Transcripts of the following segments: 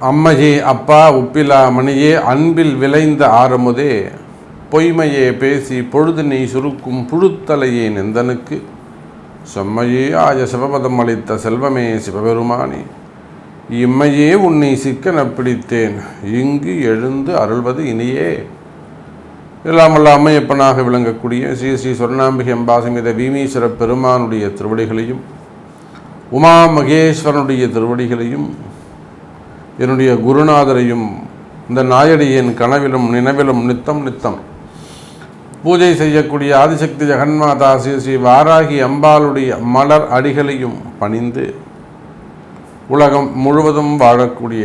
அம்மையே அப்பா உப்பிலா மணியே அன்பில் விளைந்த ஆரமுதே பொய்மையே பேசி பொழுதினை சுருக்கும் புழுத்தலையே நெந்தனுக்கு. செம்மையே ஆய சிவபதம் அளித்த செல்வமே சிவபெருமானே இம்மையே உன்னை சிக்கன பிடித்தேன். இங்கு எழுந்து அருள்வது இனியே. இல்லாமல்ல அம்மையப்பனாக விளங்கக்கூடிய ஸ்ரீ ஸ்ரீ சொர்ணாம்பிகை அம்பாசமித பீமீஸ்வர பெருமானுடைய திருவடிகளையும் உமா மகேஸ்வரனுடைய திருவடிகளையும் என்னுடைய குருநாதரையும் இந்த நாயடியின் கனவிலும் நினைவிலும் நித்தம் நித்தம் பூஜை செய்யக்கூடிய ஆதிசக்தி ஜெகன்மாதா ஸ்ரீ ஸ்ரீ வாராகி அம்பாளுடைய மலர் அடிகளையும் பணிந்து உலகம் முழுவதும் வாழக்கூடிய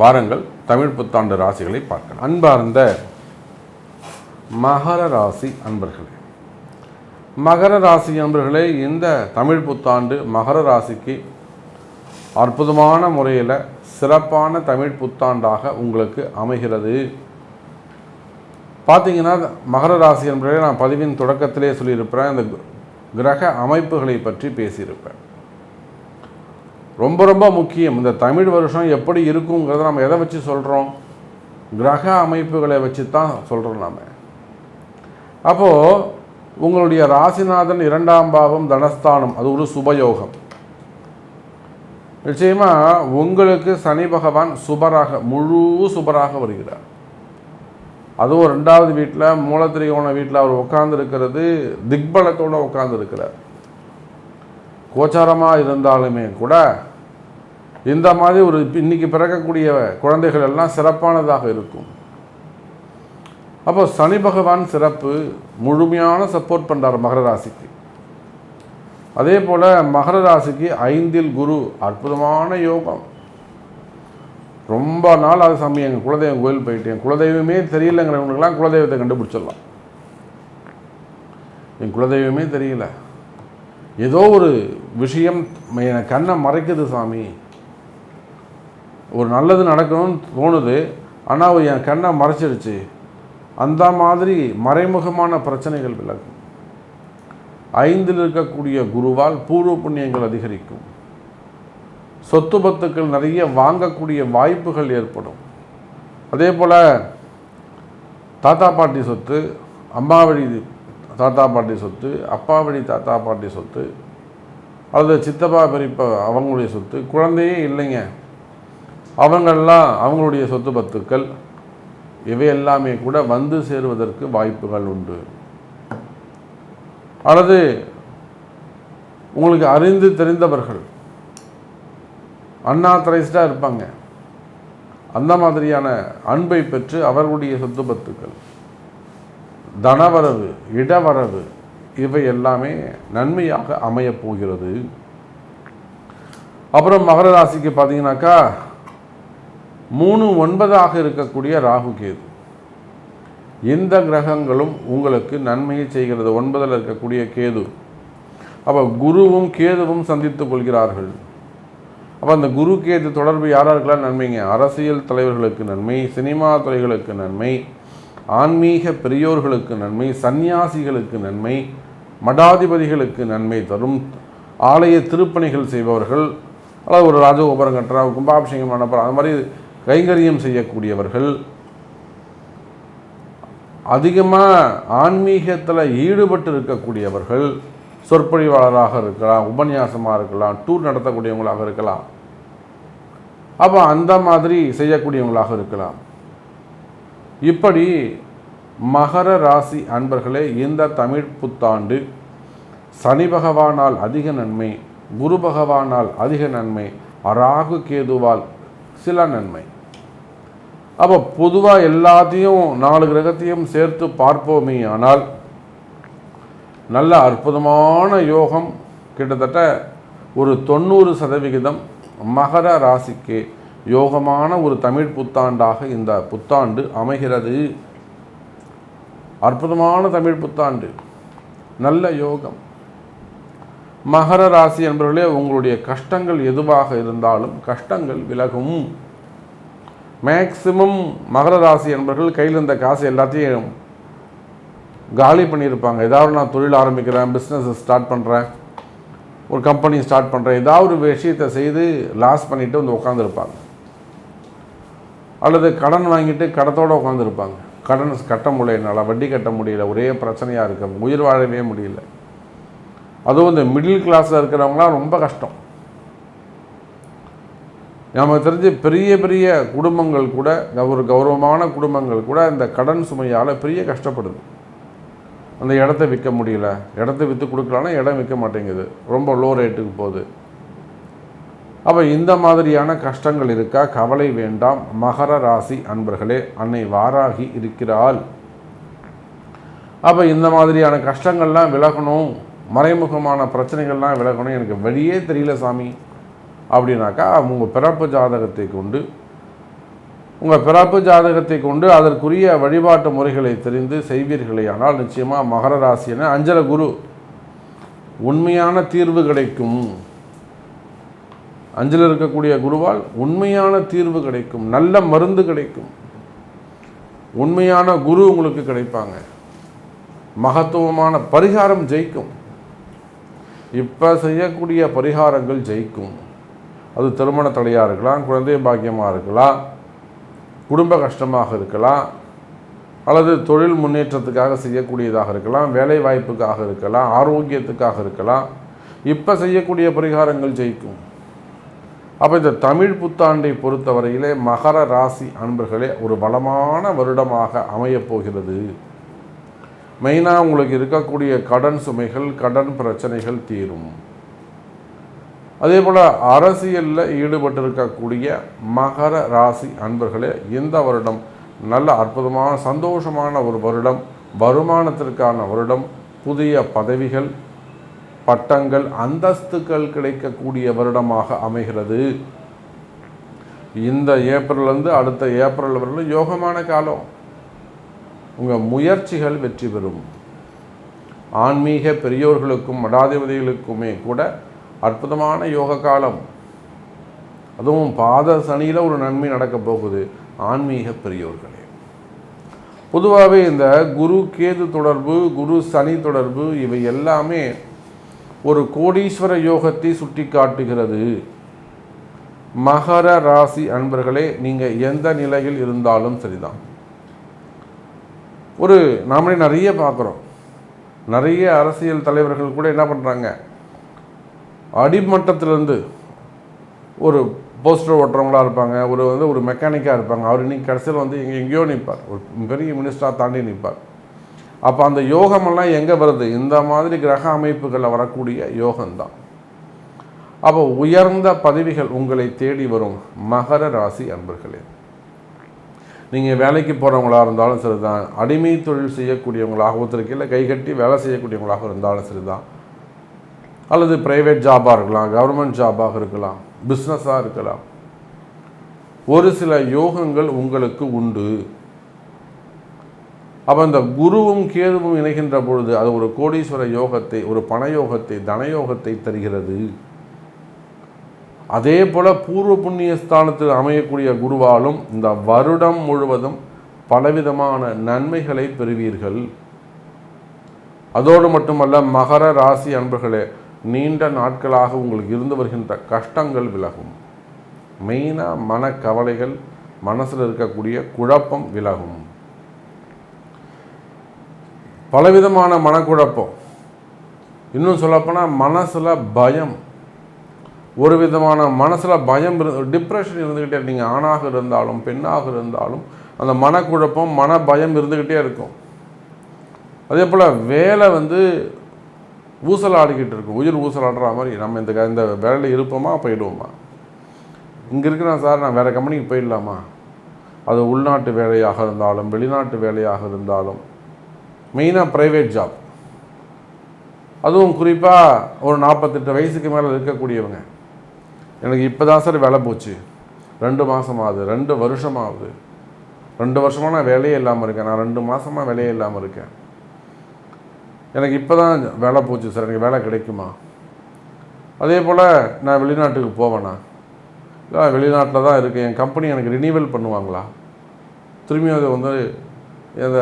வாரங்கள் தமிழ் புத்தாண்டு ராசிகளை பார்க்கலாம். அன்பார்ந்த மகர ராசி அன்பர்களே மகர ராசி அன்பர்களே இந்த தமிழ் புத்தாண்டு மகர ராசிக்கு அற்புதமான முறையில் சிறப்பான தமிழ் புத்தாண்டாக உங்களுக்கு அமைகிறது. பார்த்தீங்கன்னா மகர ராசி என்பதை நான் பதிவின் தொடக்கத்திலே சொல்லியிருப்பேன் இந்த கிரக அமைப்புகளை பற்றி பேசியிருப்பேன். ரொம்ப ரொம்ப முக்கியம். இந்த தமிழ் வருஷம் எப்படி இருக்குங்கிறத நம்ம எதை வச்சு சொல்கிறோம் கிரக அமைப்புகளை வச்சு தான் சொல்கிறோம் நாம். அப்போது உங்களுடைய ராசிநாதன் இரண்டாம் பாவம் தனஸ்தானம். அது ஒரு சுபயோகம். நிச்சயமாக உங்களுக்கு சனி பகவான் சுபராக முழு சுபராக வருகிறார். அதுவும் ரெண்டாவது வீட்டில் மூலத்திரிகோண வீட்டில் அவர் உட்கார்ந்துருக்கிறது திக்பலத்தோடு உட்கார்ந்துருக்கிறார். கோச்சாரமாக இருந்தாலுமே கூட இந்த மாதிரி ஒரு இன்னைக்கு பிறக்கக்கூடிய குழந்தைகள் எல்லாம் சிறப்பானதாக இருக்கும். அப்போ சனி பகவான் சிறப்பு முழுமையான சப்போர்ட் பண்ணுறார் மகர ராசிக்கு. அதே போல் மகர ராசிக்கு ஐந்தில் குரு அற்புதமான யோகம். ரொம்ப நாள் அது சாமி எங்கள் குலதெய்வம் கோயில் போயிட்டேன் குலதெய்வமே தெரியலங்கிறவங்களுக்கெல்லாம் குலதெய்வத்தை கண்டுபிடிச்சிடலாம். என் குலதெய்வமே தெரியல. ஏதோ ஒரு விஷயம் என் கண்ணை மறைக்குது சாமி. ஒரு நல்லது நடக்கணும்னு தோணுது ஆனால் என் கண்ணை மறைச்சிடுச்சு அந்த மாதிரி மறைமுகமான பிரச்சனைகள் விலகும். ஐந்தில் இருக்கக்கூடிய குருவால் பூர்வ புண்ணியங்கள் அதிகரிக்கும். சொத்து பத்துக்கள் நிறைய வாங்கக்கூடிய வாய்ப்புகள் ஏற்படும். அதே போல் தாத்தா பாட்டி சொத்து அம்மா வழி தாத்தா பாட்டி சொத்து அப்பா வழி தாத்தா பாட்டி சொத்து அல்லது சித்தப்பா பெரியப்பா அவங்களுடைய சொத்து குழந்தையே இல்லைங்க. அவங்கெல்லாம் அவங்களுடைய சொத்து பத்துக்கள் இவை எல்லாமே கூட வந்து சேருவதற்கு வாய்ப்புகள் உண்டு. அல்லது உங்களுக்கு அறிந்து தெரிந்தவர்கள் அன்ஆத்தரைஸ்டாக இருப்பாங்க. அந்த மாதிரியான அன்பை பெற்று அவர்களுடைய சொத்து பத்துக்கள் தனவரவு இடவரவு இவை எல்லாமே நன்மையாக அமையப் போகிறது. அப்புறம் மகர ராசிக்கு பார்த்தீங்கன்னாக்கா மூணு ஒன்பதாக இருக்கக்கூடிய ராகு கேது. இந்த கிரகங்களும் உங்களுக்கு நன்மையை செய்கிறது. ஒன்பதில் இருக்கக்கூடிய கேது. அப்போ குருவும் கேதுவும் சந்தித்துக் கொள்கிறார்கள். அப்போ அந்த குரு கேது தொடர்பு யாராருக்கெல்லாம் நன்மைங்க? அரசியல் தலைவர்களுக்கு நன்மை சினிமா துறைகளுக்கு நன்மை ஆன்மீக பெரியோர்களுக்கு நன்மை சந்நியாசிகளுக்கு நன்மை மடாதிபதிகளுக்கு நன்மை தரும் ஆலய திருப்பணிகள் செய்பவர்கள். அல்லது ஒரு ராஜகோபுரம் கட்டுறா கும்பாபிஷேகம் பண்ண போகிறோம் அது மாதிரி கைங்கரியம் செய்யக்கூடியவர்கள் அதிகமாக ஆன்மீகத்தில் ஈடுபட்டு இருக்கக்கூடியவர்கள் சொற்பொழிவாளராக இருக்கலாம் உபன்யாசமாக இருக்கலாம் டூர் நடத்தக்கூடியவங்களாக இருக்கலாம். அப்போ அந்த மாதிரி செய்யக்கூடியவங்களாக இருக்கலாம். இப்படி மகர ராசி அன்பர்களே இந்த தமிழ் புத்தாண்டு சனி பகவானால் அதிக நன்மை குரு பகவானால் அதிக நன்மை ராகு கேதுவால் சில நன்மை. அப்போ பொதுவாக எல்லாத்தையும் நாலு கிரகத்தையும் சேர்த்து பார்ப்போமே ஆனால் நல்ல அற்புதமான யோகம் கிட்டத்தட்ட ஒரு தொண்ணூறு சதவிகிதம் மகர ராசிக்கு யோகமான ஒரு தமிழ் புத்தாண்டாக இந்த புத்தாண்டு அமைகிறது. அற்புதமான தமிழ் புத்தாண்டு. நல்ல யோகம். மகர ராசி என்பவர்களே உங்களுடைய கஷ்டங்கள் எதுவாக இருந்தாலும் கஷ்டங்கள் விலகும். மேக்சிமம் மகர ராசி என்பவர்கள் கையில் இருந்த காசு எல்லாத்தையும் காலி பண்ணியிருப்பாங்க. ஏதாவது நான் தொழில் ஆரம்பிக்கிறேன் பிஸ்னஸ் ஸ்டார்ட் பண்ணுறேன் ஒரு கம்பெனி ஸ்டார்ட் பண்ணுறேன் ஏதாவது ஒரு விஷயத்தை செய்து லாஸ் பண்ணிவிட்டு வந்து உட்காந்துருப்பாங்க அல்லது கடன் வாங்கிட்டு கடத்தோடு உட்காந்துருப்பாங்க கடன் கட்ட முடியல வட்டி கட்ட முடியல ஒரே பிரச்சனையாக இருக்கும் உயிர் வாழவே முடியல. அதுவும் இந்த மிடில் கிளாஸில் இருக்கிறவங்களாம் ரொம்ப கஷ்டம். நமக்கு தெரிஞ்சு பெரிய பெரிய குடும்பங்கள் கூட ஒரு கௌரவமான குடும்பங்கள் கூட இந்த கடன் சுமையால் பெரிய கஷ்டப்படுது. அந்த இடத்த விற்க முடியல. இடத்த விற்று கொடுக்கலான்னா இடம் விற்க மாட்டேங்குது. ரொம்ப லோ ரேட்டுக்கு போகுது. அப்போ இந்த மாதிரியான கஷ்டங்கள் இருக்கா? கவலை வேண்டாம். மகர ராசி அன்பர்களே அன்னை வாராகி இருக்கிறாள். அப்போ இந்த மாதிரியான கஷ்டங்கள்லாம் விலகணும். மறைமுகமான பிரச்சனைகள்லாம் விலகணும். எனக்கு வழியே தெரியல சாமி. அப்படின்னாக்கா உங்கள் பிறப்பு ஜாதகத்தை கொண்டு உங்கள் பிறப்பு ஜாதகத்தை கொண்டு அதற்குரிய வழிபாட்டு முறைகளை தெரிந்து செய்வீர்களே ஆனால் நிச்சயமாக மகர ராசியான அஞ்சல குரு உண்மையான தீர்வு கிடைக்கும். அஞ்சல் இருக்கக்கூடிய குருவால் உண்மையான தீர்வு கிடைக்கும். நல்ல மருந்து கிடைக்கும். உண்மையான குரு உங்களுக்கு கிடைப்பாங்க. மகத்துவமான பரிகாரம் ஜெயிக்கும். இப்போ செய்யக்கூடிய பரிகாரங்கள் ஜெயிக்கும். அது திருமண தடையாக இருக்கலாம் குழந்தை பாக்கியமாக இருக்கலாம் குடும்ப கஷ்டமாக இருக்கலாம் அல்லது தொழில் முன்னேற்றத்துக்காக செய்யக்கூடியதாக இருக்கலாம் வேலை வாய்ப்புக்காக இருக்கலாம் ஆரோக்கியத்துக்காக இருக்கலாம். இப்போ செய்யக்கூடிய பரிகாரங்கள் ஜெயிக்கும். அப்போ இந்த தமிழ் புத்தாண்டை பொறுத்தவரையிலே மகர ராசி அன்பர்களே ஒரு பலமான வருடமாக அமையப் போகிறது. மெயினாக உங்களுக்கு இருக்கக்கூடிய கடன் சுமைகள் கடன் பிரச்சனைகள் தீரும். அதே போல் அரசியலில் ஈடுபட்டிருக்கக்கூடிய மகர ராசி அன்பர்களே இந்த வருடம் நல்ல அற்புதமான சந்தோஷமான ஒரு வருடம் வருமானத்திற்கான வருடம் புதிய பதவிகள் பட்டங்கள் அந்தஸ்துக்கள் கிடைக்கக்கூடிய வருடமாக அமைகிறது. இந்த ஏப்ரல்லேருந்து அடுத்த ஏப்ரல் வரலும் யோகமான காலம். உங்கள் முயற்சிகள் வெற்றி பெறும். ஆன்மீக பெரியோர்களுக்கும் மடாதிபதிகளுக்குமே கூட அற்புதமான யோக காலம். அதுவும் பாத சனியில் ஒரு நன்மை நடக்கப் போகுது ஆன்மீக பெரியோர்களே. பொதுவாகவே இந்த குரு கேது தொடர்பு குரு சனி தொடர்பு இவை எல்லாமே ஒரு கோடீஸ்வர யோகத்தை சுட்டி காட்டுகிறது மகர ராசி அன்பர்களே நீங்கள் எந்த நிலையில் இருந்தாலும் சரிதான். ஒரு நாமளே நிறைய பார்க்குறோம். நிறைய அரசியல் தலைவர்கள் கூட என்ன பண்ணுறாங்க அடிமட்டத்திலேருந்து ஒரு போஸ்டர் ஓட்டுறவங்களா இருப்பாங்க ஒரு வந்து ஒரு மெக்கானிக்காக இருப்பாங்க. அவர் இன்னைக்கு கடைசியில் வந்து எங்கே எங்கேயோ நிற்பார் ஒரு பெரிய மினிஸ்டராக தாண்டி நிற்பார் அப்போ அந்த யோகமெல்லாம் எங்கே வருது? இந்த மாதிரி கிரக அமைப்புகளில் வரக்கூடிய யோகம்தான். அப்போ உயர்ந்த பதவிகள் உங்களை தேடி வரும் மகர ராசி அன்பர்களே. நீங்கள் வேலைக்கு போகிறவங்களாக இருந்தாலும் சரி தான் அடிமை தொழில் செய்யக்கூடியவங்களாக ஒருத்தருக்கு இல்லை கைகட்டி வேலை செய்யக்கூடியவங்களாக இருந்தாலும் சரி தான் அல்லது ப்ரைவேட் ஜாபாக இருக்கலாம் கவர்மெண்ட் ஜாபாக இருக்கலாம் பிஸ்னஸாக இருக்கலாம். ஒரு சில யோகங்கள் உங்களுக்கு உண்டு. அப்போ அந்த குருவும் கேதுவும் இணைகின்ற பொழுது அது ஒரு கோடீஸ்வர யோகத்தை ஒரு பணயோகத்தை தனயோகத்தை தருகிறது. அதே போல் பூர்வ புண்ணிய ஸ்தானத்தில் அமையக்கூடிய குருவாலும் இந்த வருடம் முழுவதும் பலவிதமான நன்மைகளை பெறுவீர்கள். அதோடு மட்டுமல்ல மகர ராசி அன்பர்களே நீண்ட நாட்களாக உங்களுக்கு இருந்து வருகின்ற கஷ்டங்கள் விலகும். மெயினாக மனக்கவலைகள் மனசில் இருக்கக்கூடிய குழப்பம் விலகும். பலவிதமான மனக்குழப்பம். இன்னும் சொல்லப்போனால் மனசில் பயம் ஒரு விதமான மனசில் பயம் இரு டிப்ரெஷன் இருந்துக்கிட்டே நீங்கள் ஆணாக இருந்தாலும் பெண்ணாக இருந்தாலும் அந்த மனக்குழப்பம் மன பயம் இருந்துக்கிட்டே இருக்கும். அதே போல் வேலை வந்து ஊசலாடிக்கிட்டு இருக்கும். உயிர் ஊசலாடுற மாதிரி நம்ம இந்த க- இந்த வேலையில் இருப்போமா போயிடுவோமா? இங்கே இருக்கிறேன் சார் நான் வேறு கம்பெனிக்கு போயிடலாமா? அது உள்நாட்டு வேலையாக இருந்தாலும் வெளிநாட்டு வேலையாக இருந்தாலும் மெயினாக ப்ரைவேட் ஜாப் அதுவும் குறிப்பாக ஒரு நாற்பத்தெட்டு வயசுக்கு மேலே இருக்கக்கூடியவங்க. எனக்கு இப்போ தான் சார் வேலை போச்சு. ரெண்டு மாதம் ஆகுது ரெண்டு வருஷம் ஆகுது ரெண்டு வருஷமாக நான் வேலையே இல்லாமல் இருக்கேன். நான் ரெண்டு மாதமாக வேலையே இல்லாமல் இருக்கேன். எனக்கு இப்போ தான் வேலை போச்சு சார். எனக்கு வேலை கிடைக்குமா? அதே போல் நான் வெளிநாட்டுக்கு போவேண்ணா இல்லை வெளிநாட்டில் தான் இருக்கேன் என் கம்பெனி எனக்கு ரினியூவல் பண்ணுவாங்களா? திரும்பியும் அது வந்து இந்த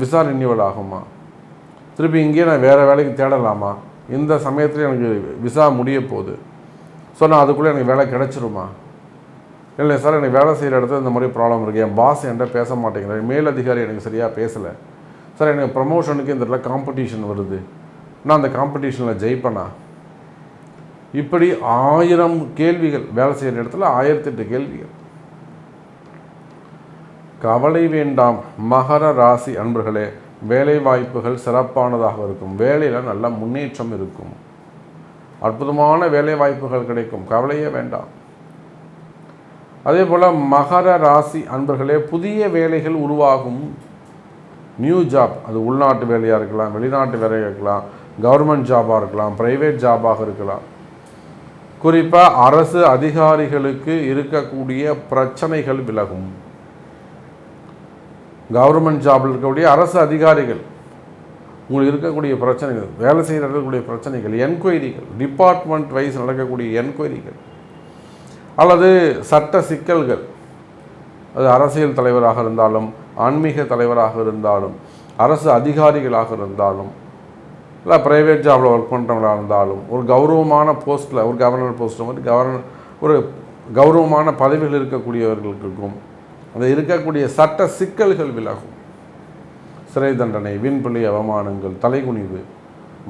விசா ரினியூவல் ஆகுமா? திருப்பி இங்கேயே நான் வேறு வேலைக்கு தேடலாமா? இந்த சமயத்தில் எனக்கு விசா முடிய போகுது. ஸோ நான் அதுக்குள்ளே எனக்கு வேலை கிடைச்சிருமா? இல்லை சார் எனக்கு வேலை செய்கிற இடத்துல இந்த மாதிரி ப்ராப்ளம் இருக்குது என் பாஸ் என்கிட்ட பேச மாட்டேங்கிறார். மேல் அதிகாரி எனக்கு சரியாக பேசலை. சார் எனக்கு ப்ரமோஷனுக்கு இந்த இடத்துல காம்படிஷன் வருது. நான் அந்த காம்படிஷனில் ஜெயிப்பேனா? இப்படி ஆயிரம் கேள்விகள் வேலை செய்கிற இடத்துல ஆயிரத்தெட்டு கேள்விகள். கவலை வேண்டாம் மகர ராசி அன்பர்களே. வேலை வாய்ப்புகள் சிறப்பானதாக இருக்கும். வேலையில் நல்ல முன்னேற்றம் இருக்கும். அற்புதமான வேலை வாய்ப்புகள் கிடைக்கும். கவலையே வேண்டாம். அதே போல் மகர ராசி அன்பர்களே புதிய வேலைகள் உருவாகும். நியூ ஜாப் அது உள்நாட்டு வேலையாக இருக்கலாம் வெளிநாட்டு வேலையாக இருக்கலாம் கவர்மெண்ட் ஜாபாக இருக்கலாம் ப்ரைவேட் ஜாபாக இருக்கலாம். குறிப்பாக அரசு அதிகாரிகளுக்கு இருக்கக்கூடிய பிரச்சனைகள் விலகும். கவர்மெண்ட் ஜாபில் இருக்கக்கூடிய அரசு அதிகாரிகள் உங்களுக்கு இருக்கக்கூடிய பிரச்சனைகள் வேலை செய்கிற இருக்கக்கூடிய பிரச்சனைகள் என்கொயரிகள் டிபார்ட்மெண்ட் வைஸ் நடக்கக்கூடிய என்கொயரிகள் அல்லது சட்ட சிக்கல்கள் அது அரசியல் தலைவராக இருந்தாலும் ஆன்மீக தலைவராக இருந்தாலும் அரசு அதிகாரிகளாக இருந்தாலும் இல்லை ப்ரைவேட் ஜாபில் ஒர்க் பண்ணுறவங்களாக இருந்தாலும் ஒரு கௌரவமான போஸ்ட்டில் ஒரு கவர்னர் போஸ்ட்டில் வந்து கவர்னர் ஒரு கௌரவமான பதவிகள் இருக்கக்கூடியவர்களுக்கும் அந்த இருக்கக்கூடிய சட்ட சிக்கல்கள் விலகும். சிறை தண்டனை வீண்பள்ளி அவமானங்கள் தலைகுனிவு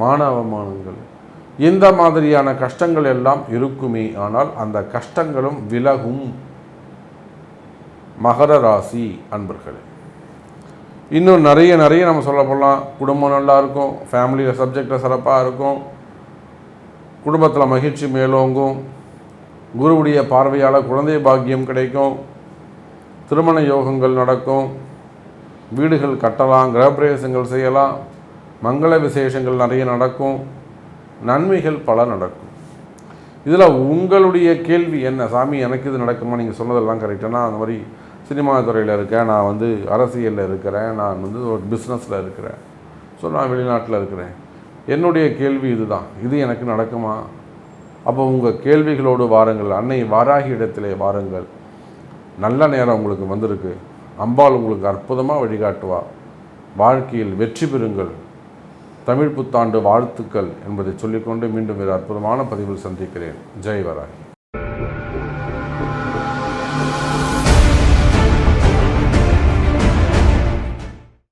மான அவமானங்கள். இந்த மாதிரியான கஷ்டங்கள் எல்லாம் இருக்குமே. ஆனால் அந்த கஷ்டங்களும் விலகும். மகர ராசி அன்பர்களே. இன்னும் நிறைய நிறைய நம்ம சொல்ல போகலாம் குடும்பம் நல்லா இருக்கும். ஃபேமிலியில் சப்ஜெக்டில் சிறப்பாக இருக்கும். குடும்பத்தில் மகிழ்ச்சி மேலோங்கும். குருவுடைய பார்வையால் குழந்தை பாக்கியம் கிடைக்கும். திருமண யோகங்கள் நடக்கும். வீடுகள் கட்டலாம் கிரகப்பிரவேசங்கள் செய்யலாம் மங்கள விசேஷங்கள் நிறைய நடக்கும் நன்மைகள் பல நடக்கும். இதில் உங்களுடைய கேள்வி என்ன? சாமி எனக்கு இது நடக்குமா? நீங்கள் சொன்னதெல்லாம் கரெக்டானா அந்த மாதிரி சினிமா துறையில் இருக்கேன் நான் வந்து அரசியலில் இருக்கிறேன் நான் வந்து ஒரு பிஸ்னஸில் இருக்கிறேன். ஸோ நான் வெளிநாட்டில் இருக்கிறேன். என்னுடைய கேள்வி இதுதான். இது எனக்கு நடக்குமா? அப்போ உங்கள் கேள்விகளோடு வாருங்கள். அன்னை வாராகி இடத்திலே வாருங்கள். நல்ல நேரம் உங்களுக்கு வந்திருக்கு. அம்பாள் உங்களுக்கு அற்புதமாக வழிகாட்டுவா. வாழ்க்கையில் வெற்றி பெறுங்கள். தமிழ் புத்தாண்டு வாழ்த்துக்கள் என்பதை சொல்லிக்கொண்டு மீண்டும் வேறு அற்புதமான பதிவில் சந்திக்கிறேன். ஜெய் வராகி.